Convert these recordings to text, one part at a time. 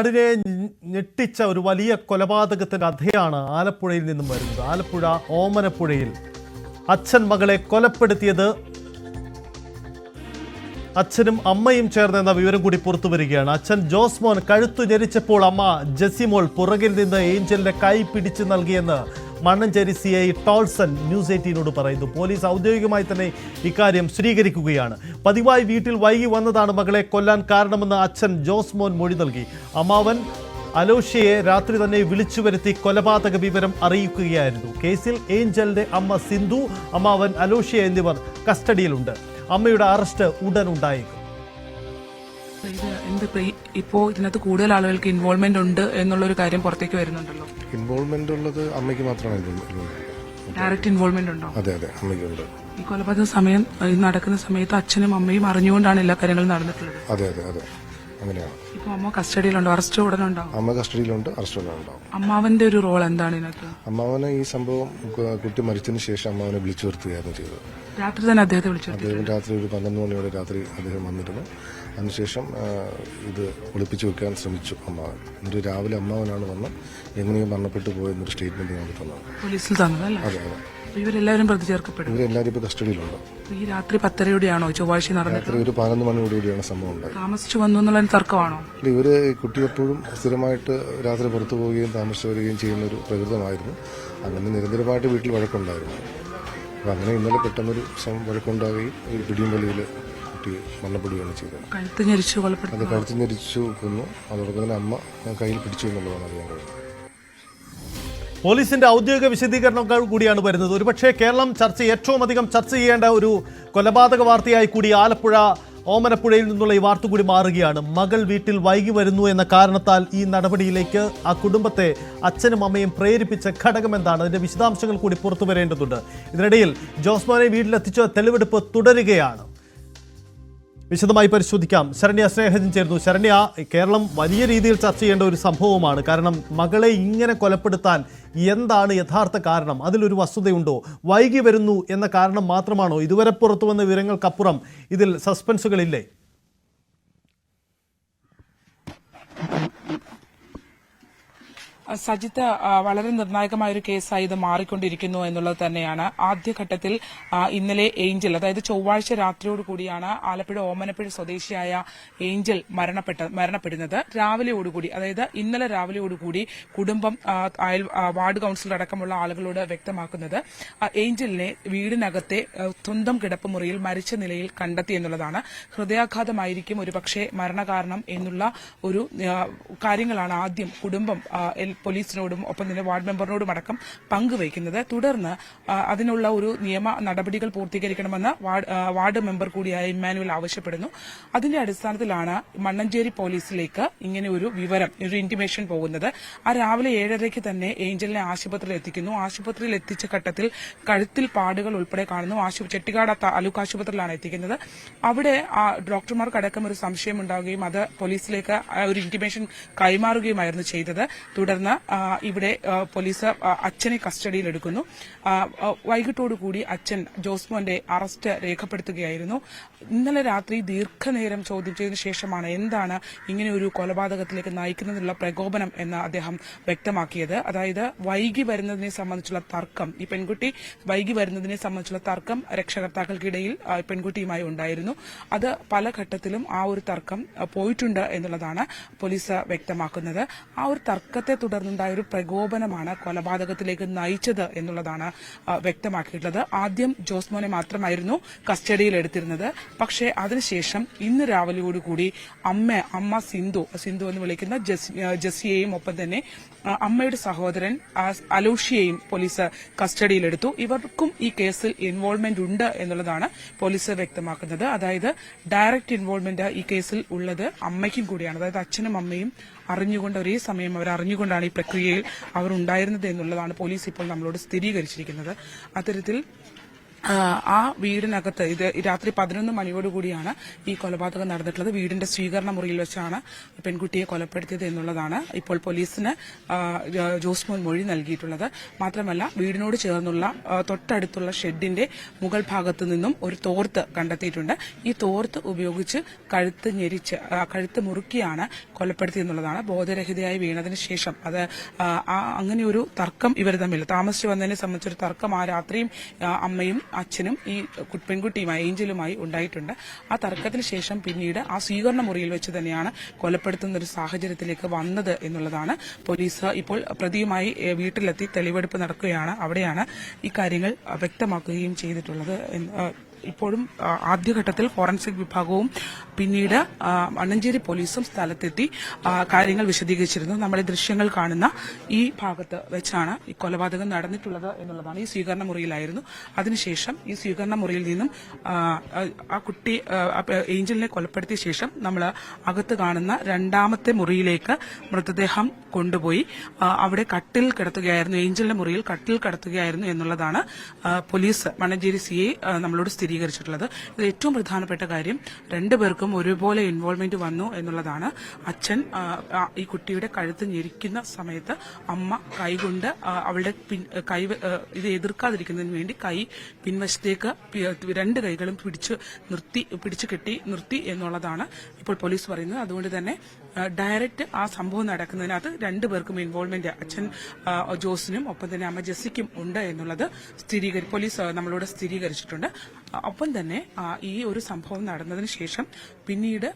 നാടിനെ ഞെട്ടിച്ച ഒരു വലിയ കൊലപാതകത്തിന്റെ കഥയാണ് ആലപ്പുഴയിൽ നിന്നും വരുന്നത്. ആലപ്പുഴ ഓമനപ്പുഴയിൽ അച്ഛൻ മകളെ കൊലപ്പെടുത്തിയത് അച്ഛനും അമ്മയും ചേർന്നെന്ന വിവരം കൂടി പുറത്തു വരികയാണ്. അച്ഛൻ ജോസ്മോൻ കഴുത്തു ഞെരിച്ചപ്പോൾ അമ്മ ജസിമോൾ പുറകിൽ നിന്ന് ഏഞ്ചലിന്റെ കൈ പിടിച്ചു നൽകിയെന്ന് Mannancheri C I Tolson news എയ്റ്റീനോട് പറയുന്നു. പോലീസ് ഔദ്യോഗികമായി തന്നെ ഇക്കാര്യം സ്ഥിരീകരിക്കുകയാണ്. പതിവായി വീട്ടിൽ വൈകി വന്നതാണ് മകളെ കൊല്ലാൻ കാരണമെന്ന് അച്ഛൻ ജോസ് മോൻ മൊഴി നൽകി. അമ്മാവൻ അലോഷ്യയെ രാത്രി തന്നെ വിളിച്ചു വരുത്തി കൊലപാതക വിവരം അറിയിക്കുകയായിരുന്നു. കേസിൽ ഏഞ്ചലിന്റെ അമ്മ സിന്ധു അമ്മാവൻ അലോഷ്യ എന്നിവർ കസ്റ്റഡിയിലുണ്ട്. അമ്മയുടെ അറസ്റ്റ് ഉടൻ ഉണ്ടായേക്കും. ഇത് എന്ത് ഇപ്പൊ ഇതിനകത്ത് കൂടുതൽ ആളുകൾക്ക് ഇൻവോൾവ്മെന്റ് ഉണ്ട് എന്നുള്ളൊരു കാര്യം പുറത്തേക്ക് വരുന്നുണ്ടല്ലോ. ഇൻവോൾവ്മെന്റ് ഉള്ളത് അമ്മയ്ക്ക് മാത്രമാണ് ഡയറക്റ്റ് ഇൻവോൾവ്മെന്റ് ഉണ്ടോ? അതെ അതെ അമ്മയ്ക്കുണ്ട് ഈ കൊലപാതക സമയം നടക്കുന്ന സമയത്ത് അച്ഛനും അമ്മയും അറിഞ്ഞുകൊണ്ടാണ് എല്ലാ കാര്യങ്ങളും നടന്നിട്ടുള്ളത്. അതെ അതെ അതെ. അങ്ങനെയാണ് അമ്മ കസ്റ്റഡിയിലുണ്ടോ? അറസ്റ്റ് ഉടനെ അമ്മ കസ്റ്റഡിയിലുണ്ട് അറസ്റ്റ് ഉടനുണ്ടാവും അമ്മാവന്റെ ഒരു റോൾ എന്താണ് ഇതിനകത്ത്? അമ്മാവനെ ഈ സംഭവം കു- കുട്ടി മരിച്ചതിന് ശേഷം അമ്മാവനെ വിളിച്ചു വരുത്തുകയായിരുന്നു ചെയ്തത്. രാത്രി തന്നെ അദ്ദേഹത്തെ വിളിച്ചു അദ്ദേഹം രാത്രി ഒരു പന്ത്രണ്ട് മണിയോടെ രാത്രി അദ്ദേഹം വന്നിരുന്നു. അതിനുശേഷം ആ, ഇത് ഒളിപ്പിച്ചു വെക്കാൻ ശ്രമിച്ചു അമ്മാവൻ. എന്നിട്ട് രാവിലെ അമ്മാവനാണ് വന്ന് എങ്ങനെയും മരണപ്പെട്ടു പോയെന്നൊരു സ്റ്റേറ്റ്മെന്റ് ഞാൻ തന്നത്. പോലീസിൽ തന്നത് അല്ലേ അതെ അതെ. ഇവരെല്ലാവരും പ്രതി ചേർക്കപ്പെടും. ഇവരെല്ലാവരും ഇപ്പോൾ കസ്റ്റഡിയിലുണ്ട് ഈ രാത്രി പത്തരയോടെയാണോ ചൊവ്വാഴ്ച നടന്നത് രാത്രി ഒരു പതിനൊന്ന് മണിയോടുകൂടിയാണ് സംഭവം ഉണ്ടായത്. താമസിച്ചു വന്നു എന്നുള്ള തർക്കമാണോ? ഇവർ കുട്ടി എപ്പോഴും സ്ഥിരമായിട്ട് രാത്രി പുറത്തു പോവുകയും താമസിച്ചു വരികയും ചെയ്യുന്ന ഒരു പ്രകൃതമായിരുന്നു. അങ്ങനെ നിരന്തരമായിട്ട് വീട്ടിൽ വഴക്കുണ്ടായിരുന്നു. അപ്പം അങ്ങനെ ഇന്നലെ പെട്ടെന്നൊരു സം- വഴക്കുണ്ടാവുകയും ഒരു പിടിയും വലിയിൽ കുട്ടി മരണപ്പെടുകയാണ് ചെയ്തത്. കഴുത്ത് ഞെരിച്ചു അത് ഞെരിച്ചു കൊന്നു. അതോടൊപ്പം തന്നെ അമ്മ കയ്യിൽ പിടിച്ചു എന്നുള്ളതാണ് അറിയാൻ കഴിയുന്നത് പോലീസിന്റെ ഔദ്യോഗിക വിശദീകരണങ്ങൾ കൂടിയാണ് വരുന്നത്. ഒരുപക്ഷെ കേരളം ചർച്ച ഏറ്റവും അധികം ചർച്ച ചെയ്യേണ്ട ഒരു കൊലപാതക വാർത്തയായി കൂടി ആലപ്പുഴ ഓമനപ്പുഴയിൽ നിന്നുള്ള ഈ വാർത്ത കൂടി മാറുകയാണ്. മകൾ വീട്ടിൽ വൈകി വരുന്നു എന്ന കാരണത്താൽ ഈ നടപടിയിലേക്ക് ആ കുടുംബത്തെ അച്ഛനും അമ്മയും പ്രേരിപ്പിച്ച ഘടകം എന്താണ്? അതിന്റെ വിശദാംശങ്ങൾ കൂടി പുറത്തു വരേണ്ടതുണ്ട്. ഇതിനിടയിൽ ജോസ്മോനെ വീട്ടിലെത്തിച്ച തെളിവെടുപ്പ് തുടരുകയാണ്. വിശദമായി പരിശോധിക്കാം. ശരണ്യ സ്നേഹജൻ ചേർന്നു ശരണ്യ കേരളം വലിയ രീതിയിൽ ചർച്ച ചെയ്യേണ്ട ഒരു സംഭവമാണ്. കാരണം മകളെ ഇങ്ങനെ കൊലപ്പെടുത്താൻ എന്താണ് യഥാർത്ഥ കാരണം? അതിലൊരു വസ്തുതയുണ്ടോ? വൈകി വരുന്നു എന്ന കാരണം മാത്രമാണോ? ഇതുവരെ പുറത്തു വന്ന വിവരങ്ങൾക്കപ്പുറം ഇതിൽ സസ്പെൻസുകളില്ലേ? സജിത്ത് വളരെ നിർണായകമായ ഒരു കേസായി ഇത് മാറിക്കൊണ്ടിരിക്കുന്നു എന്നുള്ളത് തന്നെയാണ്. ആദ്യഘട്ടത്തിൽ ഇന്നലെ ഏഞ്ചൽ അതായത് ചൊവ്വാഴ്ച രാത്രിയോട് കൂടിയാണ് ആലപ്പുഴ ഓമനപ്പുഴ സ്വദേശിയായ ഏഞ്ചൽ മരണപ്പെട്ട മരണപ്പെടുന്നത്. രാവിലെയോടുകൂടി അതായത് ഇന്നലെ രാവിലെയോടുകൂടി കുടുംബം വാർഡ് കൌൺസിലർ അടക്കമുള്ള ആളുകളോട് വ്യക്തമാക്കുന്നത് ഏഞ്ചലിനെ വീടിനകത്തെ സ്വന്തം കിടപ്പുമുറിയിൽ മരിച്ച നിലയിൽ കണ്ടെത്തി എന്നുള്ളതാണ്. ഹൃദയാഘാതമായിരിക്കും ഒരുപക്ഷെ മരണകാരണം എന്നുള്ള ഒരു കാര്യങ്ങളാണ് ആദ്യം കുടുംബം പോലീസിനോടും ഒപ്പം തന്നെ വാർഡ് മെമ്പറിനോടും അടക്കം പങ്കുവയ്ക്കുന്നത്. തുടർന്ന് അതിനുള്ള ഒരു നിയമ നടപടികൾ പൂർത്തീകരിക്കണമെന്ന് വാർഡ് മെമ്പർ കൂടിയായ ഇമ്മാനുവൽ ആവശ്യപ്പെടുന്നു. അതിന്റെ അടിസ്ഥാനത്തിലാണ് മണ്ണഞ്ചേരി പോലീസിലേക്ക് ഇങ്ങനെ ഒരു വിവരം ഒരു ഇന്റിമേഷൻ പോകുന്നത്. ആ രാവിലെ ഏഴരയ്ക്ക് തന്നെ ഏഞ്ചലിനെ ആശുപത്രിയിൽ എത്തിക്കുന്നു. ആശുപത്രിയിൽ എത്തിച്ച ഘട്ടത്തിൽ കഴുത്തിൽ പാടുകൾ ഉൾപ്പെടെ കാണുന്നു. ആശു ചെട്ടിക്കാട് താലൂക്ക് ആശുപത്രിയിലാണ് എത്തിക്കുന്നത്. അവിടെ ആ ഡോക്ടർമാർക്കടക്കം ഒരു സംശയം ഉണ്ടാവുകയും അത് പോലീസിലേക്ക് ഒരു ഇന്റിമേഷൻ കൈമാറുകയുമായിരുന്നു ചെയ്തത്. തുടർന്ന് ഇവിടെ പോലീസ് അച്ഛനെ കസ്റ്റഡിയിലെടുക്കുന്നു വൈകിട്ടോടുകൂടി അച്ഛൻ ജോസ്മോന്റെ അറസ്റ്റ് രേഖപ്പെടുത്തുകയായിരുന്നു. ഇന്നലെ രാത്രി ദീർഘനേരം ചോദ്യം ചെയ്തതിനു ശേഷമാണ് എന്താണ് ഇങ്ങനെ ഒരു കൊലപാതകത്തിലേക്ക് നയിക്കുന്നതിനുള്ള പ്രകോപനം എന്ന് അദ്ദേഹം വ്യക്തമാക്കിയത്. അതായത് വൈകി വരുന്നതിനെ സംബന്ധിച്ചുള്ള തർക്കം. ഈ പെൺകുട്ടി വൈകി വരുന്നതിനെ സംബന്ധിച്ചുള്ള തർക്കം രക്ഷകർത്താക്കൾക്കിടയിൽ പെൺകുട്ടിയുമായി ഉണ്ടായിരുന്നു. അത് പല ഘട്ടത്തിലും ആ ഒരു തർക്കം പോയിട്ടുണ്ട് എന്നുള്ളതാണ് പോലീസ് വ്യക്തമാക്കുന്നത്. ആ ഒരു തർക്കത്തെ തുടർന്നുണ്ടായ ഒരു പ്രകോപനമാണ് കൊലപാതകത്തിലേക്ക് നയിച്ചത് എന്നുള്ളതാണ് വ്യക്തമാക്കിയിട്ടുള്ളത്. ആദ്യം ജോസ്മോനെ മാത്രമായിരുന്നു കസ്റ്റഡിയിൽ എടുത്തിരുന്നത്. പക്ഷേ അതിനുശേഷം ഇന്ന് രാവിലെയോടുകൂടി അമ്മ അമ്മ സിന്ധു സിന്ധു എന്ന് വിളിക്കുന്ന ജസ്- ജസിയെയും ഒപ്പം തന്നെ അമ്മയുടെ സഹോദരൻ അലോഷിയെയും പോലീസ് കസ്റ്റഡിയിലെടുത്തു. ഇവർക്കും ഈ കേസിൽ ഇൻവോൾവ്മെന്റ് ഉണ്ട് എന്നുള്ളതാണ് പോലീസ് വ്യക്തമാക്കുന്നത്. അതായത് ഡയറക്റ്റ് ഇൻവോൾവ്മെന്റ് ഈ കേസിൽ ഉള്ളത് അമ്മയ്ക്കും കൂടിയാണ്. അതായത് അച്ഛനും അമ്മയും അറിഞ്ഞുകൊണ്ട് ഒരേ സമയം അവർ അറിഞ്ഞുകൊണ്ടാണ് ഈ പ്രക്രിയയിൽ അവർ ഉണ്ടായിരുന്നത് എന്നുള്ളതാണ് പോലീസ് ഇപ്പോൾ നമ്മളോട് സ്ഥിരീകരിച്ചിരിക്കുന്നത്. അത്തരത്തിൽ ആ, വീടിനകത്ത് ഇത് രാത്രി പതിനൊന്ന് മണിയോടുകൂടിയാണ് ഈ കൊലപാതകം നടന്നിട്ടുള്ളത്. വീടിന്റെ സ്വീകരണ മുറിയിൽ വെച്ചാണ് പെൺകുട്ടിയെ കൊലപ്പെടുത്തിയത് എന്നുള്ളതാണ് ഇപ്പോൾ പോലീസിന് ജോസ്മോൻ മൊഴി നൽകിയിട്ടുള്ളത്. മാത്രമല്ല വീടിനോട് ചേർന്നുള്ള തൊട്ടടുത്തുള്ള ഷെഡിന്റെ മുകൾ ഭാഗത്തു നിന്നും ഒരു തോർത്ത് കണ്ടെത്തിയിട്ടുണ്ട്. ഈ തോർത്ത് ഉപയോഗിച്ച് കഴുത്ത് ഞെരിച്ച് കഴുത്ത് മുറുക്കിയാണ് കൊലപ്പെടുത്തി എന്നുള്ളതാണ്. ബോധരഹിതയായി വീണതിന് ശേഷം അത് അങ്ങനെ ഒരു തർക്കം ഇവർ തമ്മിൽ. താമസിച്ചു വന്നതിനെ സംബന്ധിച്ചൊരു തർക്കം ആ രാത്രിയും അമ്മയും അച്ഛനും ഈ പെൺകുട്ടിയുമായി ഏഞ്ചലുമായി ഉണ്ടായിട്ടുണ്ട്. ആ തർക്കത്തിന് ശേഷം പിന്നീട് ആ സ്വീകരണ മുറിയിൽ വെച്ച് തന്നെയാണ് കൊലപ്പെടുത്തുന്ന ഒരു സാഹചര്യത്തിലേക്ക് വന്നത് എന്നുള്ളതാണ്. പോലീസ് ഇപ്പോൾ പ്രതിയുമായി വീട്ടിലെത്തി തെളിവെടുപ്പ് നടക്കുകയാണ്. അവിടെയാണ് ഇക്കാര്യങ്ങൾ കാര്യങ്ങൾ വ്യക്തമാക്കുകയും ചെയ്തിട്ടുള്ളത് ഇപ്പോഴും ആദ്യഘട്ടത്തിൽ ഫോറൻസിക് വിഭാഗവും പിന്നീട് മണ്ണഞ്ചേരി പോലീസും സ്ഥലത്തെത്തി കാര്യങ്ങൾ വിശദീകരിച്ചിരുന്നു. നമ്മുടെ ദൃശ്യങ്ങൾ കാണുന്ന ഈ ഭാഗത്ത് വെച്ചാണ് ഈ കൊലപാതകം നടന്നിട്ടുള്ളത് എന്നുള്ളതാണ് ഈ സ്വീകരണ മുറിയിലായിരുന്നു. അതിനുശേഷം ഈ സ്വീകരണ മുറിയിൽ നിന്നും ആ, കുട്ടി ഏഞ്ചലിനെ കൊലപ്പെടുത്തിയ ശേഷം നമ്മൾ അകത്ത് കാണുന്ന രണ്ടാമത്തെ മുറിയിലേക്ക് മൃതദേഹം കൊണ്ടുപോയി അവിടെ കട്ടിൽ കിടത്തുകയായിരുന്നു ഏഞ്ചലിന്റെ മുറിയിൽ കട്ടിൽ കിടത്തുകയായിരുന്നു എന്നുള്ളതാണ് പോലീസ് മണ്ണഞ്ചേരി സിയെ നമ്മളോട് നമ്മളോട് സ്ഥിരീകരിച്ചിട്ടുള്ളത് ഇത് ഏറ്റവും പ്രധാനപ്പെട്ട കാര്യം. രണ്ടുപേർക്കും ഒരുപോലെ ഇൻവോൾവ്മെന്റ് വന്നു എന്നുള്ളതാണ്. അച്ഛൻ ഈ കുട്ടിയുടെ കഴുത്ത് ഞെരിക്കുന്ന സമയത്ത് അമ്മ കൈകൊണ്ട് അവളുടെ കൈ ഇത് എതിർക്കാതിരിക്കുന്നതിന് വേണ്ടി കൈ പിൻവശത്തേക്ക് രണ്ട് കൈകളും പിടിച്ച് നിർത്തി പിടിച്ചു കെട്ടി നിർത്തി എന്നുള്ളതാണ് ഇപ്പോൾ പോലീസ് പറയുന്നത്. അതുകൊണ്ട് തന്നെ ഡയറക്റ്റ് ആ സംഭവം നടക്കുന്നതിനകത്ത് രണ്ടുപേർക്കും ഇൻവോൾവ്മെന്റ് അച്ഛൻ ജോസിനും ഒപ്പം തന്നെ അമ്മ ജെസ്സിക്കും ഉണ്ട് എന്നുള്ളത് സ്ഥിരീകരി പോലീസ് നമ്മളോട് സ്ഥിരീകരിച്ചിട്ടുണ്ട്. ഒപ്പം തന്നെ ഈ ഒരു സംഭവം നടന്നതിന് ശേഷം പിന്നീട്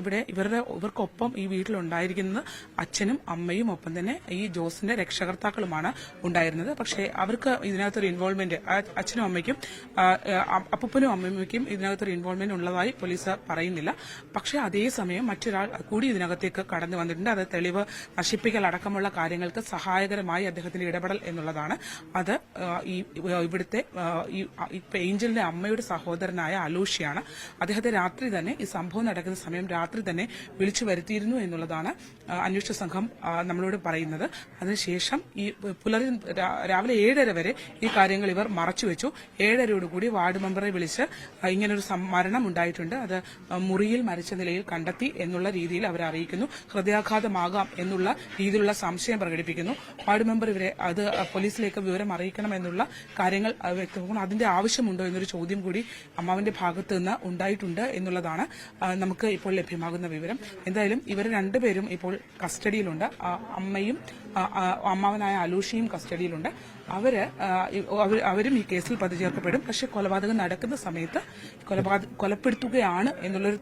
ഇവിടെ ഇവരുടെ ഇവർക്കൊപ്പം ഈ വീട്ടിലുണ്ടായിരിക്കുന്നത് അച്ഛനും അമ്മയും ഒപ്പം തന്നെ ഈ ജോസിന്റെ രക്ഷകർത്താക്കളുമാണ് ഉണ്ടായിരുന്നത്. പക്ഷേ അവർക്ക് ഇതിനകത്തൊരു ഇൻവോൾവ്മെന്റ് അച്ഛനും അമ്മയ്ക്കും അപ്പൂപ്പനും അമ്മയ്ക്കും ഇതിനകത്തൊരു ഇൻവോൾവ്മെന്റ് ഉള്ളതായി പോലീസ് പറയുന്നില്ല. പക്ഷേ അതേസമയം മറ്റൊരാൾ കൂടി ഇതിനകത്തേക്ക് കടന്നു വന്നിട്ടുണ്ട്. അത് തെളിവ് നശിപ്പിക്കൽ അടക്കമുള്ള കാര്യങ്ങൾക്ക് സഹായകരമായി അദ്ദേഹത്തിന്റെ ഇടപെടൽ എന്നുള്ളതാണ്. അത് ഈ ഇവിടുത്തെ ഈ ഏഞ്ചലിന്റെ അമ്മയുടെ സഹോദരനായ അലൂഷിയാണ് അദ്ദേഹത്തെ രാത്രി തന്നെ ഈ സംഭവം നടക്കുന്ന സമയം രാത്രി തന്നെ വിളിച്ചു വരുത്തിയിരുന്നു എന്നുള്ളതാണ് അന്വേഷണ സംഘം നമ്മളോട് പറയുന്നത്. അതിനുശേഷം ഈ പുലരി രാവിലെ ഏഴര വരെ ഈ കാര്യങ്ങൾ ഇവർ മറച്ചുവെച്ചു. ഏഴരയോടുകൂടി വാർഡ് മെമ്പറെ വിളിച്ച് ഇങ്ങനൊരു മരണം ഉണ്ടായിട്ടുണ്ട്. അത് മുറിയിൽ മരിച്ച നിലയിൽ കണ്ടെത്തി എന്നുള്ള രീതിയിൽ അവർ അറിയിക്കുന്നു. ഹൃദയാഘാതമാകാം എന്നുള്ള രീതിയിലുള്ള സംശയം പ്രകടിപ്പിക്കുന്നു. വാർഡ് മെമ്പർ ഇവരെ അത് പോലീസിലേക്ക് വിവരം അറിയിക്കണം എന്നുള്ള കാര്യങ്ങൾ വ്യക്തമാക്കുന്നു. അതിന്റെ ആവശ്യമുണ്ടോ എന്നൊരു ചോദ്യം കൂടി അമ്മാവിന്റെ ഭാഗത്ത് നിന്ന് ഉണ്ടായിട്ടുണ്ട് എന്നുള്ളതാണ് നമുക്ക് ഇപ്പോൾ ലഭ്യമാകുന്ന വിവരം. എന്തായാലും ഇവർ രണ്ടുപേരും ഇപ്പോൾ കസ്റ്റഡിയിലുണ്ട്. അമ്മയും അമ്മാവനായ അലൂഷിയും കസ്റ്റഡിയിലുണ്ട്. അവർ അവർ ഈ കേസിൽ പ്രതി ചേർക്കപ്പെടും പക്ഷെ കൊലപാതകം നടക്കുന്ന സമയത്ത് കൊലപാതക കൊലപ്പെടുത്തുകയാണ് എന്നുള്ളൊരു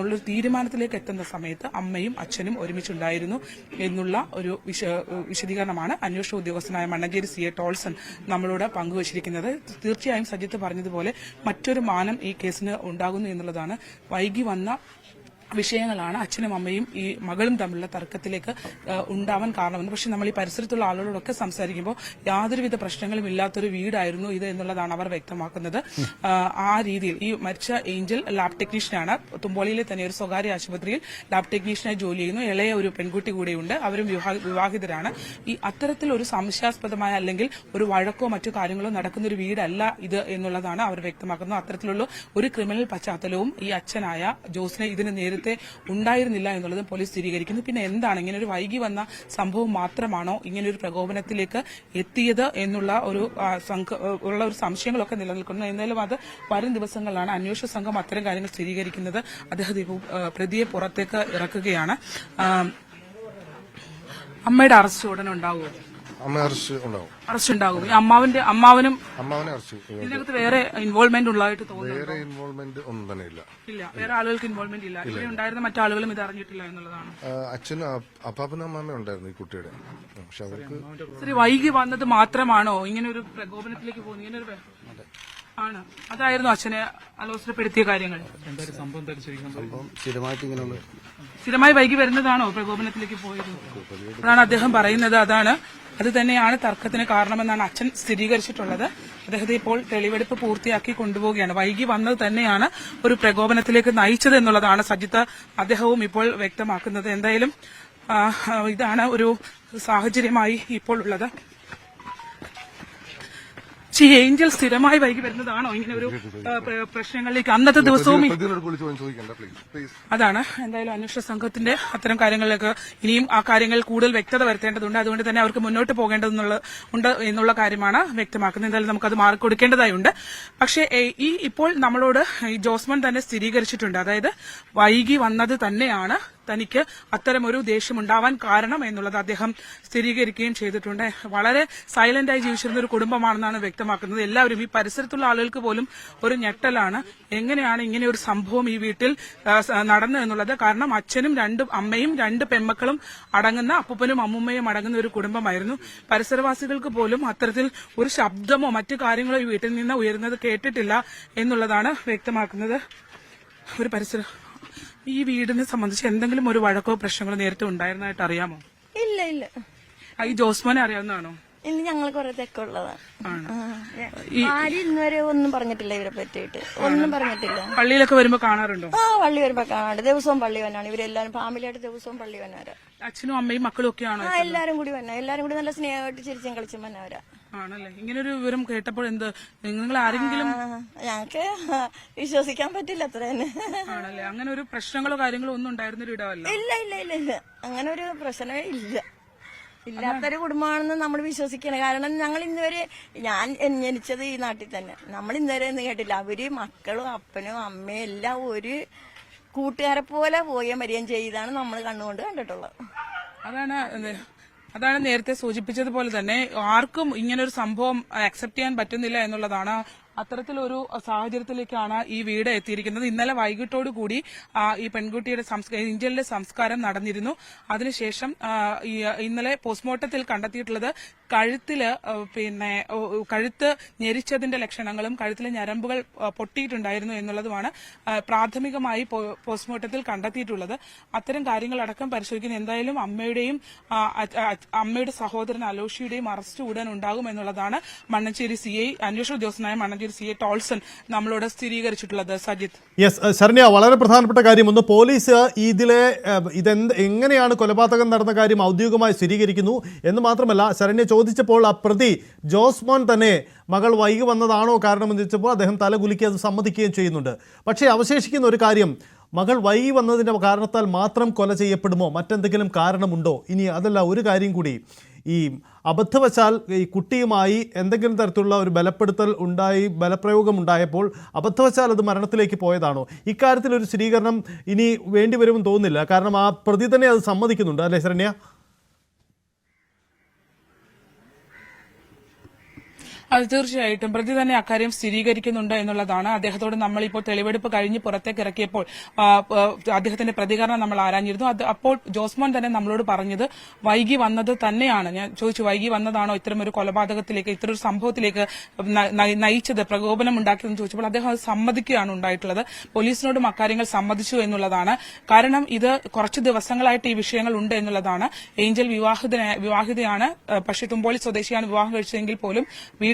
ഉള്ളൊരു തീരുമാനത്തിലേക്ക് എത്തുന്ന സമയത്ത് അമ്മയും അച്ഛനും ഒരുമിച്ചുണ്ടായിരുന്നു എന്നുള്ള ഒരു വിശ വിശദീകരണമാണ് അന്വേഷണ ഉദ്യോഗസ്ഥനായ മണ്ണഞ്ചേരി സി എ ടോൾസൺ നമ്മളോട് പങ്കുവച്ചിരിക്കുന്നത്. തീർച്ചയായും സജിത്ത് പറഞ്ഞതുപോലെ മറ്റൊരു മാനം ഈ കേസിന് ഉണ്ടാകുന്നു എന്നുള്ളതാണ്. വൈകി വന്ന വിഷയങ്ങളാണ് അച്ഛനും അമ്മയും ഈ മകളും തമ്മിലുള്ള തർക്കത്തിലേക്ക് ഉണ്ടാവാൻ കാരണമെന്ന് പക്ഷെ നമ്മൾ ഈ പരിസരത്തുള്ള ആളുകളോടൊക്കെ സംസാരിക്കുമ്പോൾ യാതൊരുവിധ പ്രശ്നങ്ങളും ഇല്ലാത്തൊരു വീടായിരുന്നു ഇത് എന്നുള്ളതാണ് അവർ വ്യക്തമാക്കുന്നത്. ആ, രീതിയിൽ ഈ മരിച്ച ഏഞ്ചൽ ലാബ് ടെക്നീഷ്യനാണ്. തുമ്പോളിയിലെ തന്നെ ഒരു സ്വകാര്യ ആശുപത്രിയിൽ ലാബ് ടെക്നീഷ്യനായി ജോലി ചെയ്യുന്നു. ഇളയ ഒരു പെൺകുട്ടി കൂടെയുണ്ട്. അവരും വിവാഹിതരാണ്. ഈ അത്തരത്തിൽ ഒരു സംശയാസ്പദമായ അല്ലെങ്കിൽ ഒരു വഴക്കോ മറ്റു കാര്യങ്ങളോ നടക്കുന്ന ഒരു വീടല്ല ഇത് എന്നുള്ളതാണ് അവർ വ്യക്തമാക്കുന്നത്. അത്തരത്തിലുള്ള ഒരു ക്രിമിനൽ പശ്ചാത്തലവും ഈ അച്ഛനായ ജോസിനെ ഇതിന് നേരത്തെ ഉണ്ടായിരുന്നില്ല എന്നുള്ളത് പോലീസ് സ്ഥിരീകരിക്കുന്നു. പിന്നെ എന്താണ്? ഇങ്ങനെ ഒരു വൈകി വന്ന സംഭവം മാത്രമാണോ ഇങ്ങനെ ഒരു പ്രകോപനത്തിലേക്ക് എത്തിയത് എന്നുള്ള ഒരു ഉള്ള ഒരു സംശയങ്ങളൊക്കെ നിലനിൽക്കുന്നു. എന്നാലും അത് വരും ദിവസങ്ങളിലാണ് അന്വേഷണ സംഘം അത്തരം കാര്യങ്ങൾ സ്ഥിരീകരിക്കുന്നത്. അദ്ദേഹം പ്രതിയെ പുറത്തേക്ക് ഇറക്കുകയാണ്. അമ്മയുടെ അറസ്റ്റ് ഉടനെ ഉണ്ടാവുമോ? അമ്മ അറസ്റ്റ് ഉണ്ടാവും. അറസ്റ്റ് ഉണ്ടാകും. ഈ അമ്മാവന്റെ അമ്മാവനും അമ്മാവനെ അറസ്റ്റ് ഇതിനകത്ത് വേറെ ഇൻവോൾവ്മെന്റ് ഉള്ളതായിട്ട് തോന്നുന്നു വേറെ ഇൻവോൾവ്മെന്റ് ഒന്നും തന്നെ ഇല്ല. ഇല്ല വേറെ ആളുകൾക്ക് ഇൻവോൾവ്മെന്റ് ഇല്ല. ഇവിടെ ഉണ്ടായിരുന്ന മറ്റാളുകളും ഇത് അറിഞ്ഞിട്ടില്ല എന്നുള്ളതാണ്. ആ, അച്ഛനും അപ്പാപ്പനും അമ്മാമ്മയും ഉണ്ടായിരുന്നു ഈ കുട്ടിയുടെ. പക്ഷെ അവർക്ക് ഇത്തിരി വൈകി വന്നത് മാത്രമാണോ? ഇങ്ങനെ ഒരു പ്രകോപനത്തിലേക്ക് പോകുന്നത്? ഇങ്ങനെ ഒരു ആണ്. അതായിരുന്നു അച്ഛനെ അലോസരപ്പെടുത്തിയ കാര്യങ്ങൾ. സംഭവം സ്ഥിരമായിട്ട് ഇങ്ങനെയുള്ള സ്ഥിരമായി വൈകി വരുന്നതാണോ പ്രകോപനത്തിലേക്ക് പോയത്? അതാണ് അദ്ദേഹം പറയുന്നത്. അതാണ് അത് തന്നെയാണ് തർക്കത്തിന് കാരണമെന്നാണ് അച്ഛൻ സ്ഥിരീകരിച്ചിട്ടുള്ളത്. അദ്ദേഹത്തെ ഇപ്പോൾ തെളിവെടുപ്പ് പൂർത്തിയാക്കി കൊണ്ടുപോവുകയാണ്. വൈകി വന്നത് തന്നെയാണ് ഒരു പ്രകോപനത്തിലേക്ക് നയിച്ചത് എന്നുള്ളതാണ് സജിത്ത് അദ്ദേഹവും ഇപ്പോൾ വ്യക്തമാക്കുന്നത്. എന്തായാലും ഇതാണ് ഒരു സാഹചര്യമായി ഇപ്പോൾ ഉള്ളത്. പക്ഷേ ഏഞ്ചൽ സ്ഥിരമായി വൈകി വരുന്നതാണോ? ഇങ്ങനെ ഒരു പ്രശ്നങ്ങളിലേക്ക് അന്നത്തെ ദിവസവും അതാണ്. എന്തായാലും അന്വേഷണ സംഘത്തിന്റെ അത്തരം കാര്യങ്ങളിലേക്ക് ഇനിയും ആ കാര്യങ്ങൾ കൂടുതൽ വ്യക്തത വരുത്തേണ്ടതുണ്ട്. അതുകൊണ്ട് തന്നെ അവർക്ക് മുന്നോട്ട് പോകേണ്ടതെന്നുള്ള ഉണ്ട് എന്നുള്ള കാര്യമാണ് വ്യക്തമാക്കുന്നത്. എന്തായാലും നമുക്കത് മാറിക്കൊടുക്കേണ്ടതായുണ്ട് പക്ഷേ ഈ ഇപ്പോൾ നമ്മളോട് ഈ ജോസ്മൻ തന്നെ സ്ഥിരീകരിച്ചിട്ടുണ്ട്. അതായത് വൈകി വന്നത് തന്നെയാണ്. തനിക്ക് അത്തരമൊരു ദേഷ്യം ഉണ്ടാവാൻ കാരണം എന്നുള്ളത് അദ്ദേഹം സ്ഥിരീകരിക്കുകയും ചെയ്തിട്ടുണ്ട്. വളരെ സൈലന്റായി ജീവിച്ചിരുന്ന ഒരു കുടുംബമാണെന്നാണ് വ്യക്തമാക്കുന്നത്. എല്ലാവരും ഈ പരിസരത്തുള്ള ആളുകൾക്ക് പോലും ഒരു ഞെട്ടലാണ്. എങ്ങനെയാണ് ഇങ്ങനെ ഒരു സംഭവം ഈ വീട്ടിൽ നടന്നു എന്നുള്ളത്? കാരണം അച്ഛനും രണ്ട് അമ്മയും രണ്ട് പെമ്മക്കളും അടങ്ങുന്ന അപ്പൂപ്പനും അമ്മൂമ്മയും അടങ്ങുന്ന ഒരു കുടുംബമായിരുന്നു. പരിസരവാസികൾക്ക് പോലും അത്തരത്തിൽ ഒരു ശബ്ദമോ മറ്റു കാര്യങ്ങളോ ഈ വീട്ടിൽ നിന്ന് ഉയരുന്നത് കേട്ടിട്ടില്ല എന്നുള്ളതാണ് വ്യക്തമാക്കുന്നത്. ഒരു പരിസര ഈ വീടിനെ സംബന്ധിച്ച് എന്തെങ്കിലും ഒരു വഴക്കോ പ്രശ്നങ്ങളോ നേരത്തെ ഉണ്ടായിരുന്നതായിട്ട് അറിയാമോ? ഇല്ല ഇല്ല. ഈ ജോസ്മോനെ അറിയാവുന്നതാണോ? ഇല്ല ഞങ്ങൾ കുറെ തെക്കുള്ളതാണ്. ആരും ഇന്നുവരെ ഒന്നും പറഞ്ഞിട്ടില്ല ഇവരെ പറ്റിയിട്ട്. ഒന്നും പറഞ്ഞിട്ടില്ല. പള്ളിയിലൊക്കെ വരുമ്പോ കാണാറുണ്ടോ? ആ പള്ളി വരുമ്പോ കാണാണ്ട് ദിവസവും പള്ളി വന്നാണ്. ഇവരെല്ലാരും ഫാമിലിയായിട്ട് ദിവസവും പള്ളി വന്നവരാ. അച്ഛനും അമ്മയും മക്കളും ഒക്കെ ആ എല്ലാരും കൂടി വന്ന. എല്ലാരും കൂടി നല്ല സ്നേഹമായിട്ട് ചിരിച്ചും കളിച്ചും വന്നവരാ. ആണല്ലേ? ഇങ്ങനെ ഒരു വിവരം കേട്ടപ്പോൾ എന്ത് നിങ്ങൾ ആരെങ്കിലും ഞങ്ങൾക്ക് ഞങ്ങക്ക് വിശ്വസിക്കാൻ പറ്റില്ല അത്ര തന്നെ. ആണല്ലേ? അങ്ങനെ ഒരു പ്രശ്നങ്ങളോ കാര്യങ്ങളോ ഒന്നും ഉണ്ടായിരുന്നൊരു ഇടമല്ല. ഇല്ല ഇല്ല ഇല്ല ഇല്ല. അങ്ങനെ ഒരു പ്രശ്നമേ ഇല്ല. ഇല്ലാത്തൊരു കുടുംബമാണെന്ന് നമ്മൾ വിശ്വസിക്കണേ. കാരണം ഞങ്ങൾ ഇന്നുവരെ ഞാൻ ജനിച്ചത് ഈ നാട്ടിൽ തന്നെ. നമ്മൾ ഇന്നുവരെ ഒന്നും കേട്ടില്ല. അവർ മക്കളും അപ്പനും അമ്മയും എല്ലാം ഒരു കൂട്ടുകാരെ പോലെ പോയ മരിയം ചെയ്താണ് നമ്മൾ കണ്ണുകൊണ്ട് കണ്ടിട്ടുള്ളത്. അതാണ്. അതാണ് നേരത്തെ സൂചിപ്പിച്ചതുപോലെ തന്നെ ആർക്കും ഇങ്ങനൊരു സംഭവം അക്സെപ്റ്റ് ചെയ്യാൻ പറ്റുന്നില്ല എന്നുള്ളതാണ് അത്തരത്തിലൊരു സാഹചര്യത്തിലേക്കാണ് ഈ വീട് എത്തിയിരിക്കുന്നത്. ഇന്നലെ വൈകിട്ടോടു കൂടി ഈ പെൺകുട്ടിയുടെ ഇഞ്ചലിന്റെ സംസ്കാരം നടന്നിരുന്നു. അതിനുശേഷം ഇന്നലെ പോസ്റ്റ്മോർട്ടത്തിൽ കണ്ടെത്തിയിട്ടുള്ളത് കഴുത്തിൽ പിന്നെ കഴുത്ത് ഞെരിച്ചതിന്റെ ലക്ഷണങ്ങളും കഴുത്തിലെ ഞരമ്പുകൾ പൊട്ടിയിട്ടുണ്ടായിരുന്നു എന്നുള്ളതുമാണ് പ്രാഥമികമായി പോസ്റ്റ്മോർട്ടത്തിൽ കണ്ടെത്തിയിട്ടുള്ളത്. അത്തരം കാര്യങ്ങളടക്കം പരിശോധിക്കുന്ന എന്തായാലും അമ്മയുടെയും അമ്മയുടെ സഹോദരൻ അലോഷിയുടെയും അറസ്റ്റ് ഉടൻ ഉണ്ടാകും എന്നുള്ളതാണ് മണ്ണഞ്ചേരി സി ഐ അന്വേഷണ ഉദ്യോഗസ്ഥനായ മണ്ണഞ്ചേരി സി എ ടോൾസൺ നമ്മളോട് സ്ഥിരീകരിച്ചിട്ടുള്ളത്. സജിത്ത് യെസ് ശരണ്യ വളരെ പ്രധാനപ്പെട്ട കാര്യം ഒന്ന് പോലീസ് ഇതിലെ ഇതെന്ത് എങ്ങനെയാണ് കൊലപാതകം നടന്ന കാര്യം ഔദ്യോഗികമായി സ്ഥിരീകരിക്കുന്നു എന്ന് മാത്രമല്ല ശരണ്യ ചോദിച്ചപ്പോൾ ആ പ്രതി ജോസ്മോൻ തന്നെ മകൾ വൈകി വന്നതാണോ കാരണമെന്ന് ചോദിച്ചപ്പോൾ അദ്ദേഹം തലകുലുക്കി അത് സമ്മതിക്കുകയും ചെയ്യുന്നുണ്ട്. പക്ഷേ അവശേഷിക്കുന്ന ഒരു കാര്യം മകൾ വൈകി വന്നതിന്റെ കാരണത്താൽ മാത്രം കൊല ചെയ്യപ്പെടുമോ? മറ്റെന്തെങ്കിലും കാരണമുണ്ടോ? ഇനി അതല്ല ഒരു കാര്യം കൂടി ഈ അബദ്ധവശാൽ ഈ കുട്ടിയുമായി എന്തെങ്കിലും തരത്തിലുള്ള ഒരു ബലപ്പെടുത്തൽ ഉണ്ടായി ബലപ്രയോഗം ഉണ്ടായപ്പോൾ അബദ്ധവശാൽ അത് മരണത്തിലേക്ക് പോയതാണോ? ഇക്കാര്യത്തിൽ ഒരു സ്ഥിരീകരണം ഇനി വേണ്ടിവരുമെന്ന് തോന്നുന്നില്ല. കാരണം ആ പ്രതി തന്നെ അത് സമ്മതിക്കുന്നുണ്ട്. അല്ലേ ശരണ്യ? അത് തീർച്ചയായിട്ടും. പ്രതി തന്നെ അക്കാര്യം സ്ഥിരീകരിക്കുന്നുണ്ട് എന്നുള്ളതാണ്. അദ്ദേഹത്തോട് നമ്മളിപ്പോൾ തെളിവെടുപ്പ് കഴിഞ്ഞ് പുറത്തേക്ക് ഇറക്കിയപ്പോൾ അദ്ദേഹത്തിന്റെ പ്രതികരണം നമ്മൾ ആരാഞ്ഞിരുന്നു. അത് അപ്പോൾ ജോസ്മോൻ തന്നെ നമ്മളോട് പറഞ്ഞത് വൈകി വന്നത് തന്നെയാണ്. ഞാൻ ചോദിച്ചു വൈകി വന്നതാണോ ഇത്തരം ഒരു കൊലപാതകത്തിലേക്ക് ഇത്തരം ഒരു സംഭവത്തിലേക്ക് നയിച്ചത് പ്രകോപനം ഉണ്ടാക്കിയതെന്ന് ചോദിച്ചപ്പോൾ അദ്ദേഹം അത് സമ്മതിക്കുകയാണ് ഉണ്ടായിട്ടുള്ളത്. പോലീസിനോടും അക്കാര്യങ്ങൾ സമ്മതിച്ചു എന്നുള്ളതാണ്. കാരണം ഇത് കുറച്ച് ദിവസങ്ങളായിട്ട് ഈ വിഷയങ്ങൾ ഉണ്ട് എന്നുള്ളതാണ്. ഏഞ്ചൽ വിവാഹിത വിവാഹിതയാണ് പക്ഷേ തുമ്പോളി സ്വദേശിയാണ് വിവാഹം കഴിച്ചതെങ്കിൽ പോലും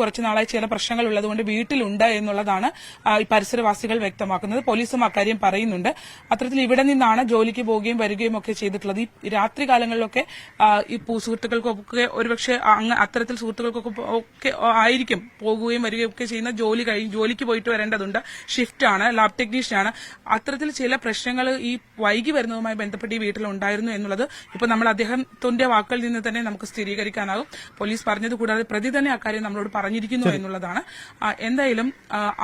കുറച്ച് നാളായി ചില പ്രശ്നങ്ങൾ ഉള്ളതുകൊണ്ട് വീട്ടിലുണ്ട് എന്നുള്ളതാണ് ഈ പരിസരവാസികൾ വ്യക്തമാക്കുന്നത്. പോലീസും അക്കാര്യം പറയുന്നുണ്ട്. അത്തരത്തിൽ ഇവിടെ നിന്നാണ് ജോലിക്ക് പോവുകയും വരികയും ഒക്കെ ചെയ്തിട്ടുള്ളത്. ഈ രാത്രി കാലങ്ങളിലൊക്കെ ഈ സുഹൃത്തുക്കൾക്കൊക്കെ ഒരുപക്ഷെ അത്തരത്തിൽ സുഹൃത്തുക്കൾക്കൊക്കെ ആയിരിക്കും പോകുകയും വരികയും ഒക്കെ ചെയ്യുന്ന ജോലി കഴിഞ്ഞ് ജോലിക്ക് പോയിട്ട് വരേണ്ടതുണ്ട്. ഷിഫ്റ്റ് ആണ് ലാബ് ടെക്നീഷ്യൻ ആണ് അത്തരത്തിൽ ചില പ്രശ്നങ്ങൾ ഈ വൈകി വരുന്നതുമായി ബന്ധപ്പെട്ട് ഈ വീട്ടിൽ ഉണ്ടായിരുന്നു എന്നുള്ളത് ഇപ്പൊ നമ്മൾ അദ്ദേഹത്തിന്റെ വാക്കുകളിൽ നിന്ന് തന്നെ നമുക്ക് സ്ഥിരീകരിക്കാനാകും. പോലീസ് പറഞ്ഞത് കൂടാതെ പ്രതി തന്നെ അക്കാര്യം നമ്മളോട് പറഞ്ഞിരിക്കുന്നു എന്നുള്ളതാണ്. എന്തായാലും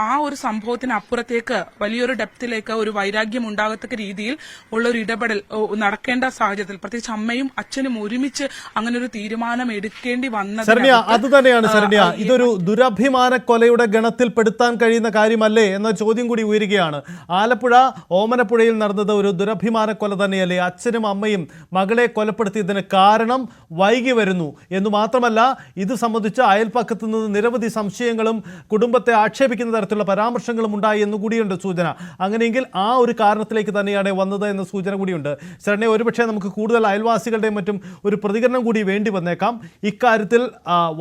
ആ, ഒരു സംഭവത്തിന് അപ്പുറത്തേക്ക് വലിയൊരു ഡെപ്തിലേക്ക് ഒരു വൈരാഗ്യം ഉണ്ടാകത്തക്ക രീതിയിൽ ഉള്ള ഒരു ഇടപെടൽ നടക്കേണ്ട സാഹചര്യത്തിൽ പ്രത്യേകിച്ച് അമ്മയും അച്ഛനും ഒരുമിച്ച് അങ്ങനെ ഒരു തീരുമാനം എടുക്കേണ്ടി വന്നത് അത് തന്നെയാണ് ശരണ്യ. ഇതൊരു ദുരഭിമാന കൊലയുടെ ഗണത്തിൽ പെടുത്താൻ കഴിയുന്ന കാര്യമല്ലേ എന്ന ചോദ്യം കൂടി ഉയരുകയാണ്. ആലപ്പുഴ ഓമനപ്പുഴയിൽ നടന്നത് ഒരു ദുരഭിമാന കൊല തന്നെയല്ലേ? അച്ഛനും അമ്മയും മകളെ കൊലപ്പെടുത്തിയതിന് കാരണം വൈകി വരുന്നു. എന്ന് മാത്രമല്ല ഇത് സംബന്ധിച്ച് അയൽപ്പക്കത്ത് നിന്ന് നിരവധി സംശയങ്ങളും കുടുംബത്തെ ആക്ഷേപിക്കുന്ന തരത്തിലുള്ള പരാമർശങ്ങളും ഉണ്ടായി എന്നുകൂടിയുണ്ട് സൂചന. അങ്ങനെയെങ്കിൽ ആ ഒരു കാരണത്തിലേക്ക് തന്നെയാണ് വന്നത് എന്ന സൂചന കൂടിയുണ്ട്. ശരണ്യ ഒരുപക്ഷെ നമുക്ക് കൂടുതൽ അയൽവാസികളുടെയും മറ്റും ഒരു പ്രതികരണം കൂടി വേണ്ടി വന്നേക്കാം. ഇക്കാര്യത്തിൽ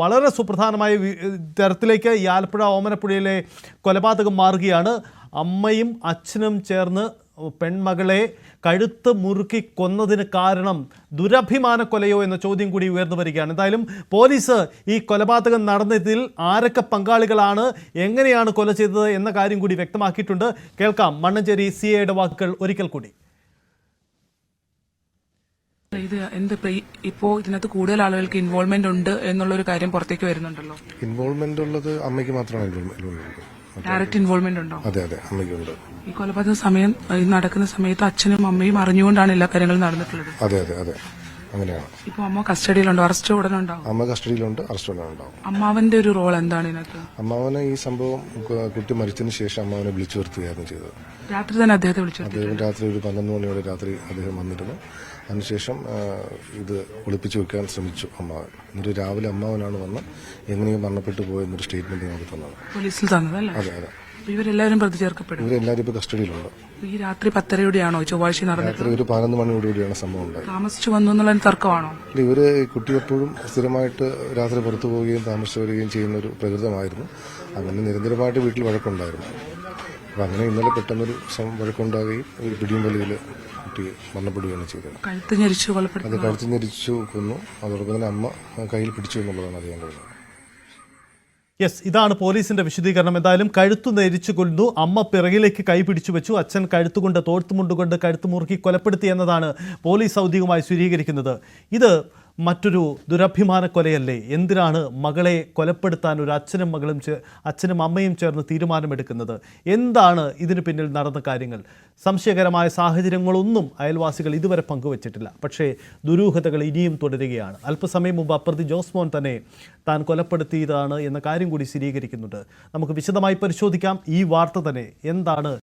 വളരെ സുപ്രധാനമായ തരത്തിലേക്ക് ഈ ആലപ്പുഴ ഓമനപ്പുഴയിലെ കൊലപാതകം മാറുകയാണ്. അമ്മയും അച്ഛനും ചേർന്ന് പെൺമകളെ കഴുത്ത് മുറുക്കി കൊന്നതിന് കാരണം ദുരഭിമാന കൊലയോ എന്ന ചോദ്യം കൂടി ഉയർന്നു വരികയാണ്. എന്തായാലും പോലീസ് ഈ കൊലപാതകം നടന്നതിൽ ആരൊക്കെ പങ്കാളികളാണ് എങ്ങനെയാണ് കൊല ചെയ്തത് എന്ന കാര്യം കൂടി വ്യക്തമാക്കിയിട്ടുണ്ട്. കേൾക്കാം മണ്ണഞ്ചേരി സി എയുടെ വാക്കുകൾ ഒരിക്കൽ കൂടി. ഇത് എന്ത് ഇപ്പൊ ഇതിനകത്ത് കൂടുതൽ ആളുകൾക്ക് ഇൻവോൾവ്മെന്റ് ഉണ്ട് എന്നുള്ള ഒരു കാര്യം പുറത്തേക്ക് വരുന്നുണ്ടല്ലോ? ഇൻവോൾവ്മെന്റ് ഉള്ളത് അമ്മയ്ക്ക് മാത്രമാണ് ഇൻവോൾവ്മെന്റ് ഉള്ളത്. ഡയറക്റ്റ് ഇൻവോൾവ്മെന്റ് ഉണ്ടോ? അതെ അതെ അമ്മയ്ക്കുണ്ട്. ഈ കൊലപാതക സമയം ഈ നടക്കുന്ന സമയത്ത് അച്ഛനും അമ്മയും അറിഞ്ഞുകൊണ്ടാണ് എല്ലാ കാര്യങ്ങളും നടന്നിട്ടുള്ളത്. അതെ അതെ അതെ. അങ്ങനെയാണ്. ഇപ്പൊ അമ്മ കസ്റ്റഡിയിലുണ്ടോ? അറസ്റ്റ് ഉടനെ ഉണ്ടാവും അമ്മ കസ്റ്റഡിയിലുണ്ട് അറസ്റ്റ് ഉണ്ടാവും അമ്മാവന്റെ ഒരു റോൾ എന്താണ് ഇതിനകത്ത്? അമ്മാവനെ ഈ സംഭവം കു- കുട്ടി മരിച്ചതിന് ശേഷം അമ്മാവനെ വിളിച്ചു വരുത്തുകയായിരുന്നു ചെയ്തത്. രാത്രി തന്നെ അദ്ദേഹത്തെ വിളിച്ചു അദ്ദേഹം രാത്രി ഒരു പന്ത്രണ്ട് മണിയോടെ രാത്രി അദ്ദേഹം വന്നിരുന്നു. അതിനുശേഷം ഇത് ഒളിപ്പിച്ചു വെക്കാൻ ശ്രമിച്ചു അമ്മാവൻ. എന്നിട്ട് രാവിലെ അമ്മാവനാണ് വന്ന് എങ്ങനെയും മരണപ്പെട്ടു പോയെന്നൊരു സ്റ്റേറ്റ്മെന്റ് ഞങ്ങൾക്ക് തന്നത്. പോലീസിൽ തന്നതല്ലേ? അതെ അതെ. ഇവരെല്ലാവരും പ്രതി ചേർക്കപ്പെടും. ഇവരെല്ലാവരും ഇപ്പോൾ കസ്റ്റഡിയിലുണ്ട്. ഈ രാത്രി പത്തരയോടെയാണോ? ചൊവ്വാഴ്ച നടന്നത് രാത്രി ഒരു പതിനൊന്ന് മണിയോടുകൂടിയാണ് സംഭവം ഉണ്ടായത്. താമസിച്ചു വന്നു എന്നുള്ള തർക്കമാണോ? ഇല്ല, ഇവർ കുട്ടി എപ്പോഴും സ്ഥിരമായിട്ട് രാത്രി പുറത്തു പോവുകയും താമസിച്ചു വരികയും ചെയ്യുന്ന ഒരു പ്രകൃതമായിരുന്നു. അങ്ങനെ നിരന്തരമായിട്ട് വീട്ടിൽ വഴക്കുണ്ടായിരുന്നു. അപ്പം അങ്ങനെ ഇന്നലെ പെട്ടെന്നൊരു വഴക്കുണ്ടാകുകയും ഒരു പിടിയും വലിയിൽ കുട്ടി മരണപ്പെടുകയാണ് ചെയ്തത്. കഴുത്ത് ഞെരിച്ചു കൊലപ്പെടുത്തി അത് കഴുത്ത് ഞെരിച്ചു കൊന്നു. അതോടൊപ്പം തന്നെ അമ്മ കയ്യിൽ പിടിച്ചു എന്നുള്ളതാണ് അറിയാൻ കഴിഞ്ഞത് യെസ് ഇതാണ് പോലീസിന്റെ വിശദീകരണം. എന്തായാലും കഴുത്തു നെരിച്ചു കൊല്ലുന്നു അമ്മ പിറകിലേക്ക് കൈ പിടിച്ചു വെച്ചു. അച്ഛൻ കഴുത്തുകൊണ്ട് തോഴ്ത്തുമുണ്ടുകൊണ്ട് കഴുത്ത് മുറുക്കി കൊലപ്പെടുത്തി എന്നതാണ് പോലീസ് ഔദ്യോഗികമായി സ്ഥിരീകരിക്കുന്നത് ഇത് മറ്റൊരു ദുരഭിമാന കൊലയല്ലേ? എന്തിനാണ് മകളെ കൊലപ്പെടുത്താൻ ഒരു അച്ഛനും മകളും അച്ഛനും അമ്മയും ചേർന്ന് തീരുമാനമെടുക്കുന്നത്? എന്താണ് ഇതിന് പിന്നിൽ നടന്ന കാര്യങ്ങൾ? സംശയകരമായ സാഹചര്യങ്ങളൊന്നും അയൽവാസികൾ ഇതുവരെ പങ്കുവച്ചിട്ടില്ല. പക്ഷേ ദുരൂഹതകൾ ഇനിയും തുടരുകയാണ്. അല്പസമയം മുമ്പ് അപ്രതി ജോസ്മോൻ തന്നെ താൻ കൊലപ്പെടുത്തിയതാണ് എന്ന കാര്യം കൂടി സ്ഥിരീകരിക്കുന്നുണ്ട്. നമുക്ക് വിശദമായി പരിശോധിക്കാം. ഈ വാർത്ത തന്നെ എന്താണ്